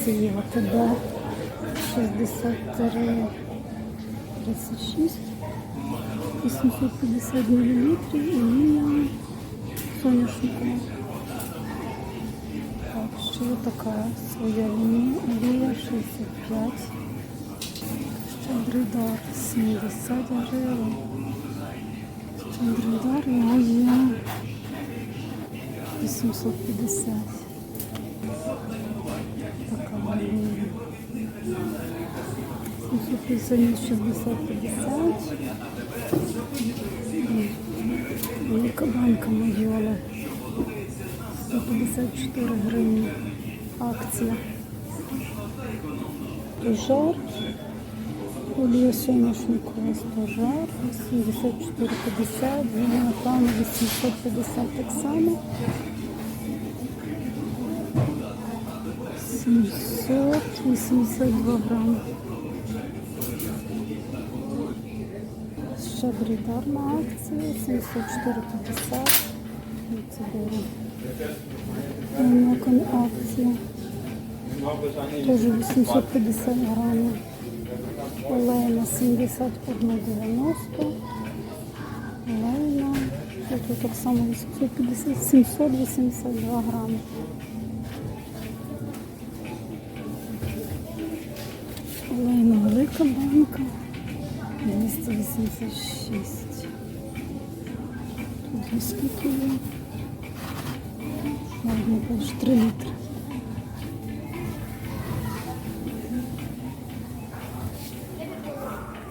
акції ОТБ 63 36 850 мл олія соняшникова. Так, ще така своя лінія олія 65 Щедрий дар 70 гривень. Щедрий дар його є 850. Така олія. 750 60 50. Велика банка Майола. 154 гривні. Акція. Пожар. Олія соняшникова стожар. 84,50. Він, напевно, 850 так само. 782 грами. Щедрий дар на акції 74,50. Ну, Це дорого. Намокон акція. Теж 850 грамів. Олейна 71,90. Олейна. Тут так само 850, 782 грами. Велика банка. 286. Тут скільки є? Ладно, не 3 літри.